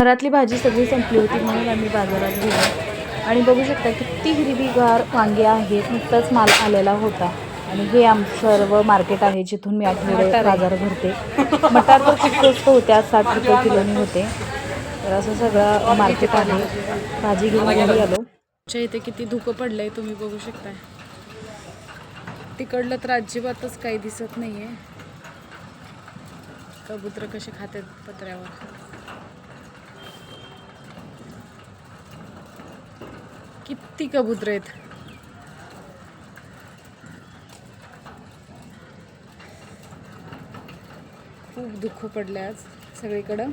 घरातली भाजी सगळी संपली होती म्हणून आम्ही बाजारात गेलो. आणि बघू शकता किती हिरवीगार वांगे आहेत नुकताच माल आलेला होता. आणि हे आम सर्व मार्केट आहे जिथून मी आठवडे बाजार भरते. मटार तर खूप स्वस्त होत्या साठ रुपये किलोनी होते. तर असं सगळं मार्केट आहे. भाजी घेऊन घरी आलो. आमच्या इथे किती धुकं पडलंय तुम्ही बघू शकताय. तिकडलं तर अजिबातच काही दिसत नाहीये. कबूतर कसे खातात पत्र्यावर. किती कबूतर आहेत? खूप दुःख पडलं आज सगळीकडं.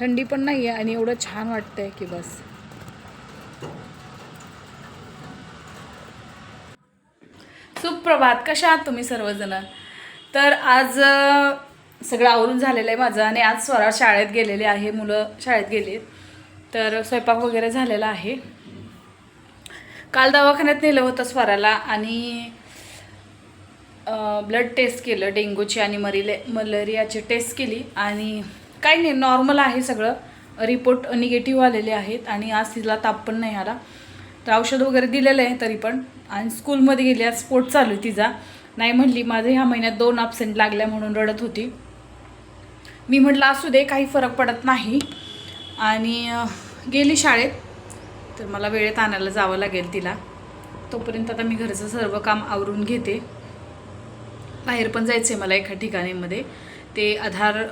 थंडी पण नाही आहे आणि एवढं छान वाटतंय की बस. सुप्रभात कशा आहात तुम्ही सर्वजण? तर आज सगळं आवरून झालेलं आहे माझं आणि आज स्वरा शाळेत गेलेले आहे मुलं शाळेत गेली तर स्वयंपाक वगैरे झालेला आहे. काल दवाखान्यात नेलं होतं स्वराला आणि ब्लड टेस्ट केलं डेंग्यूची आणि मरिले मलेरियाची टेस्ट केली आणि काही नाही नॉर्मल आहे सगळं. रिपोर्ट निगेटिव्ह आलेले आहेत आणि आज तिला ताप पण नाही आला. तर औषध वगैरे दिलेलं आहे तरी पण. आणि स्कूलमध्ये गेली आज स्पोर्ट चालू आहे तिचा. नाही म्हणली माझं ह्या महिन्यात दोन अब्सेंट लागल्या म्हणून रडत होती. मी म्हटलं असू दे काही फरक पडत नाही. आणि गेली शाळेत. तर मला वेळेत आणायला जावं लागेल तिला. तोपर्यंत आता मी घरचं सर्व काम आवरून घेते. बाहेर पण जायचं आहे मला एका ठिकाणीमध्ये. ते आधार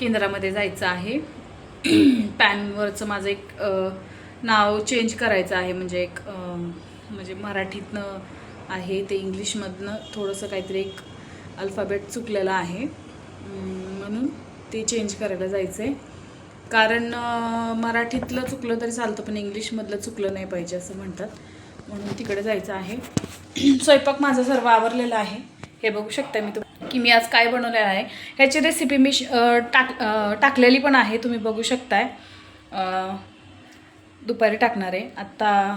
केंद्रामध्ये जायचं आहे. पॅनवरचं माझं एक नाव चेंज करायचं आहे. म्हणजे एक म्हणजे मराठीतनं आहे ते इंग्लिशमधनं थोडंसं काहीतरी एक अल्फाबेट चुकलेलं आहे. म्हणून ते चेंज करायला जायचं आहे कारण मराठीतलं चुकलं तरी चालतं पण इंग्लिशमधलं चुकलं नाही पाहिजे असं म्हणतात. म्हणून तिकडे जायचं आहे. स्वयंपाक माझा सर्व आवरलेला आहे. हे बघू शकता मी तुम्हाला की मी आज काय बनवलेलं आहे. ह्याची रेसिपी मी श- टाक टाकलेली पण आहे तुम्ही बघू शकताय. दुपारी टाकणार आहे. आत्ता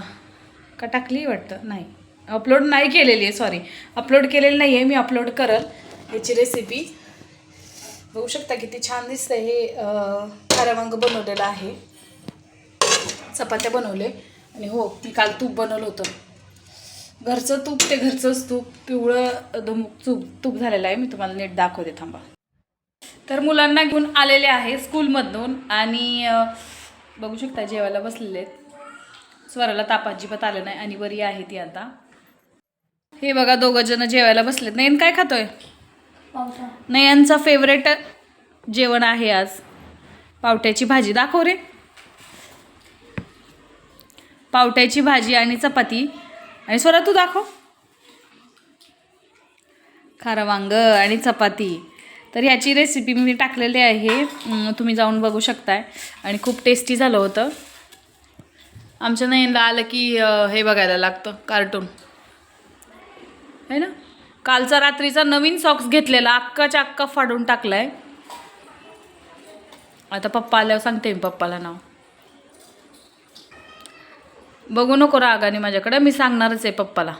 का टाकली वाटतं? नाही. अपलोड नाही केलेली आहे सॉरी अपलोड केलेली नाही आहे मी अपलोड करल. ह्याची रेसिपी बघू शकता किती छान दिसतं हे अ, खारं वांग बनवलेलं आहे. चपात्या बनवले. आणि हो मी काल तूप बनवलं होतं. घरचं तूप ते घरचंच तूप पिवळं धुमूक तूप तूप झालेलं आहे. मी तुम्हाला नीट दाखवते थांबा. तर मुलांना घेऊन आलेले आहे स्कूलमधून आणि बघू शकता जेवायला बसलेले आहेत. स्वराला ताप अजिबात आलं नाही. आणि बरी आहे ती आता. हे बघा दोघं जण जेवायला बसलेत. नाही काय खातोय? नयनचा फेवरेट जेवण आहे आज. पावट्याची भाजी दाखव रे. पावट्याची भाजी आणि चपाती. आणि स्वरा तू दाखव. खारं वांग आणि चपाती. तर ह्याची रेसिपी मी टाकलेली आहे. तुम्ही जाऊन बघू शकताय. आणि खूप टेस्टी झालं होतं. आमच्या नयनला आलं की हे बघायला लागतं कार्टून है ना? कालचा रात्रीचा नवीन सॉक्स घेतलेला. अक्काच्या अक्का फाडून टाकलाय. आता पप्पा आल्यावर सांगते मी पप्पाला नाव. बघू नको रागाने माझ्याकडे. मी सांगणारच आहे पप्पाला.